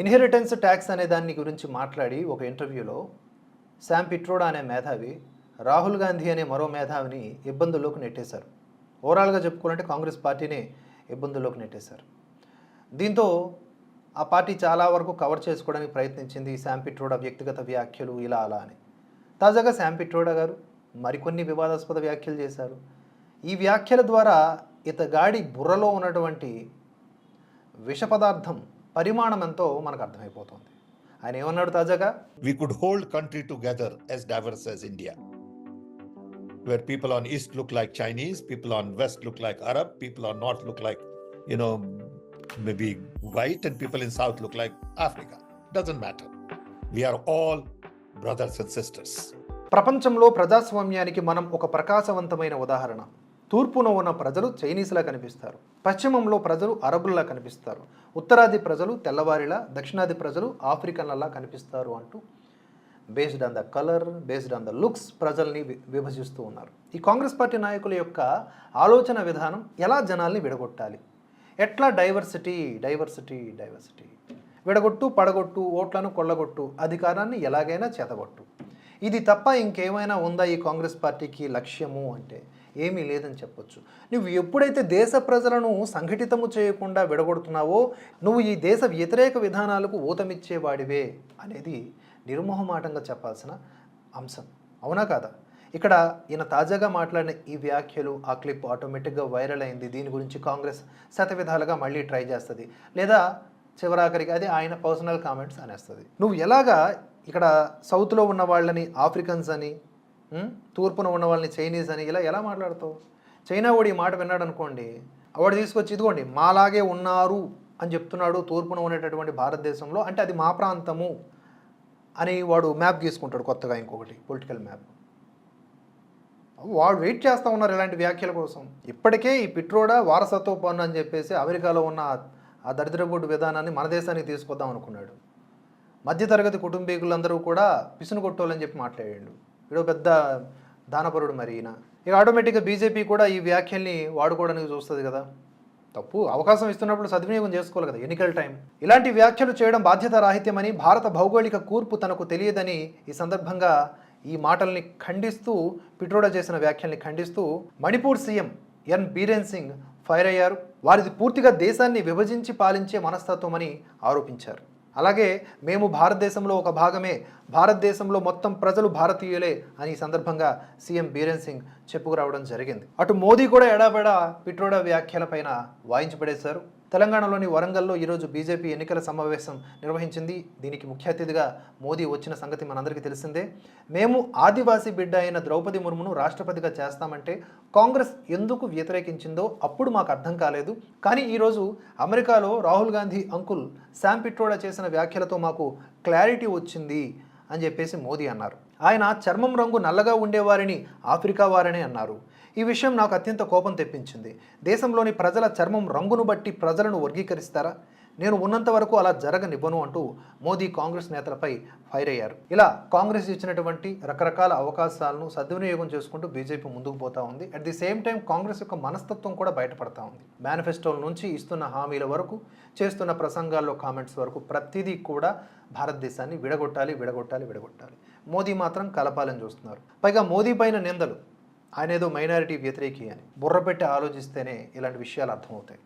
Inheritance tax అనే దాని గురించి మాట్లాడి ఒక ఇంటర్వ్యూలో శామ్ పిట్రోడా అనే మేధావి రాహుల్ గాంధీ అనే మరో మేధావిని ఇబ్బందుల్లోకి నెట్టేశారు. ఓవరాల్గా చెప్పుకోవాలంటే కాంగ్రెస్ పార్టీనే ఇబ్బందుల్లోకి నెట్టేశారు. దీంతో ఆ పార్టీ చాలా వరకు కవర్ చేసుకోవడానికి ప్రయత్నించింది శామ్ పిట్రోడా వ్యక్తిగత వ్యాఖ్యలు ఇలా అలా అని. తాజాగా శామ్ పిట్రోడా గారు మరికొన్ని వివాదాస్పద వ్యాఖ్యలు చేశారు. ఈ వ్యాఖ్యల ద్వారా ఇతగాడి బుర్రలో ఉన్నటువంటి విష పదార్థం పరిమాణం ఎంతో మనకు అర్థమైపోతుంది. ఆయన ఏమన్నాడు తాజాగా? We could hold country together as diverse as India where people on east look like Chinese people on west look like Arab people on north look like you know maybe white and people in south look like Africa doesn't matter we're all brothers and sisters ప్రపంచంలో ప్రజాస్వామ్యానికి మనం ఒక ప్రకాశవంతమైన ఉదాహరణ. తూర్పున ఉన్న ప్రజలు చైనీస్లా కనిపిస్తారు. పశ్చిమంలో ప్రజలు అరబుల్లా కనిపిస్తారు. ఉత్తరాది ప్రజలు తెల్లవారిలా దక్షిణాది ప్రజలు ఆఫ్రికన్లలా కనిపిస్తారు అంటూ based on the colour based on the looks ప్రజల్ని విభజిస్తూ ఉన్నారు. ఈ కాంగ్రెస్ పార్టీ నాయకుల యొక్క ఆలోచన విధానం ఎలా జనాల్ని విడగొట్టాలి? ఎట్లా డైవర్సిటీ డైవర్సిటీ డైవర్సిటీ విడగొట్టు పడగొట్టు ఓట్లను కొల్లగొట్టు అధికారాన్ని ఎలాగైనా చేతగొట్టు ఇది తప్ప ఇంకేమైనా ఉందా ఈ కాంగ్రెస్ పార్టీకి లక్ష్యము అంటే? ఏమీ లేదని చెప్పొచ్చు. నువ్వు ఎప్పుడైతే దేశ ప్రజలను సంఘటితము చేయకుండా విడగొడుతున్నావో నువ్వు ఈ దేశ వ్యతిరేక విధానాలకు ఊతమిచ్చేవాడివే అనేది నిర్మోహమాటంగా చెప్పాల్సిన అంశం. అవునా కాదా? ఇక్కడ ఈయన తాజాగా మాట్లాడిన ఈ వ్యాఖ్యలు ఆ క్లిప్ ఆటోమేటిక్గా వైరల్ అయింది. దీని గురించి కాంగ్రెస్ శతవిధాలుగా మళ్ళీ ట్రై చేస్తుంది. లేదా చివరాఖరికి అది ఆయన పర్సనల్ కామెంట్స్ అనేస్తుంది. నువ్వు ఎలాగా ఇక్కడ సౌత్లో ఉన్న వాళ్ళని ఆఫ్రికన్స్ అని తూర్పున ఉన్న వాళ్ళని చైనీస్ అని ఇలా ఎలా మాట్లాడతావు? చైనా వాడు ఈ మాట విన్నాడు అనుకోండి వాడు తీసుకొచ్చి ఇదిగోండి మాలాగే ఉన్నారు అని చెప్తున్నాడు తూర్పున ఉండేటటువంటి భారతదేశంలో అంటే అది మా ప్రాంతము అని వాడు మ్యాప్ గీసుకుంటాడు కొత్తగా ఇంకొకటి పొలిటికల్ మ్యాప్. వాడు వెయిట్ చేస్తూ ఉన్నారు ఇలాంటి వ్యాఖ్యల కోసం. ఇప్పటికే ఈ పిట్రోడా వారసత్వ పన్ను అని చెప్పేసి అమెరికాలో ఉన్న ఆ- దరిద్ర బోర్డు విధానాన్ని మన దేశానికి తీసుకొద్దాం అనుకున్నాడు. మధ్యతరగతి కుటుంబీకులందరూ కూడా పిసును కొట్టాలని చెప్పి మాట్లాడాడు. వీడు పెద్ద దానపరుడు మరి ఈయన. ఇక ఆటోమేటిక్గా బీజేపీ కూడా ఈ వ్యాఖ్యల్ని వాడుకోవడానికి చూస్తుంది కదా. తప్పు. అవకాశం ఇస్తున్నప్పుడు సద్వినియోగం చేసుకోవాలి కదా ఎన్నికల టైం. ఇలాంటి వ్యాఖ్యలు చేయడం బాధ్యత రాహిత్యమని భారత భౌగోళిక కూర్పు తనకు తెలియదని ఈ సందర్భంగా ఈ మాటల్ని ఖండిస్తూ పిట్రోడా చేసిన వ్యాఖ్యల్ని ఖండిస్తూ Manipur CM N Biren Singh fire అయ్యారు. వారిది పూర్తిగా దేశాన్ని విభజించి పాలించే మనస్తత్వమని ఆరోపించారు. అలాగే మేము భారతదేశంలో ఒక భాగమే భారతదేశంలో మొత్తం ప్రజలు భారతీయులే అని ఈ సందర్భంగా సీఎం బీరేన్ సింగ్ చెప్పుకురావడం జరిగింది. అటు మోదీ కూడా ఎడాబెడా పిట్రోడా వ్యాఖ్యలపైన వాయించి పడేశారు తెలంగాణలోని వరంగల్లో ఈరోజు బీజేపీ ఎన్నికల సమావేశం నిర్వహించింది. దీనికి ముఖ్య అతిథిగా మోదీ వచ్చిన సంగతి మనందరికీ తెలిసిందే. మేము ఆదివాసీ బిడ్డ అయిన ద్రౌపది ముర్మును రాష్ట్రపతిగా చేస్తామంటే కాంగ్రెస్ ఎందుకు వ్యతిరేకించిందో అప్పుడు మాకు అర్థం కాలేదు. కానీ ఈరోజు అమెరికాలో రాహుల్ గాంధీ అంకుల్ శామ్ పిట్రోడా చేసిన వ్యాఖ్యలతో మాకు క్లారిటీ వచ్చింది అని చెప్పేసి మోదీ అన్నారు. ఆయన చర్మం రంగు నల్లగా ఉండేవారిని ఆఫ్రికా వారని అన్నారు. ఈ విషయం నాకు అత్యంత కోపం తెప్పించింది. దేశంలోని ప్రజల చర్మం రంగును బట్టి ప్రజలను వర్గీకరిస్తారా? నేను ఉన్నంత వరకు అలా జరగనివ్వను అంటూ మోదీ కాంగ్రెస్ నేతలపై ఫైర్ అయ్యారు. ఇలా కాంగ్రెస్ ఇచ్చినటువంటి రకరకాల అవకాశాలను సద్వినియోగం చేసుకుంటూ బీజేపీ ముందుకు పోతా ఉంది. At the same time Congress యొక్క మనస్తత్వం కూడా బయటపడతా ఉంది. మేనిఫెస్టోల నుంచి ఇస్తున్న హామీల వరకు చేస్తున్న ప్రసంగాల్లో కామెంట్స్ వరకు ప్రతిదీ కూడా భారతదేశాన్ని విడగొట్టాలి విడగొట్టాలి విడగొట్టాలి. మోదీ మాత్రం కలపాలని చూస్తున్నారు. పైగా మోదీ పైన నిందలు. ఆయన ఏదో మైనారిటీ వ్యతిరేకి అని. బుర్ర పెట్టి ఆలోచిస్తేనే ఇలాంటి విషయాలు అర్థమవుతాయి.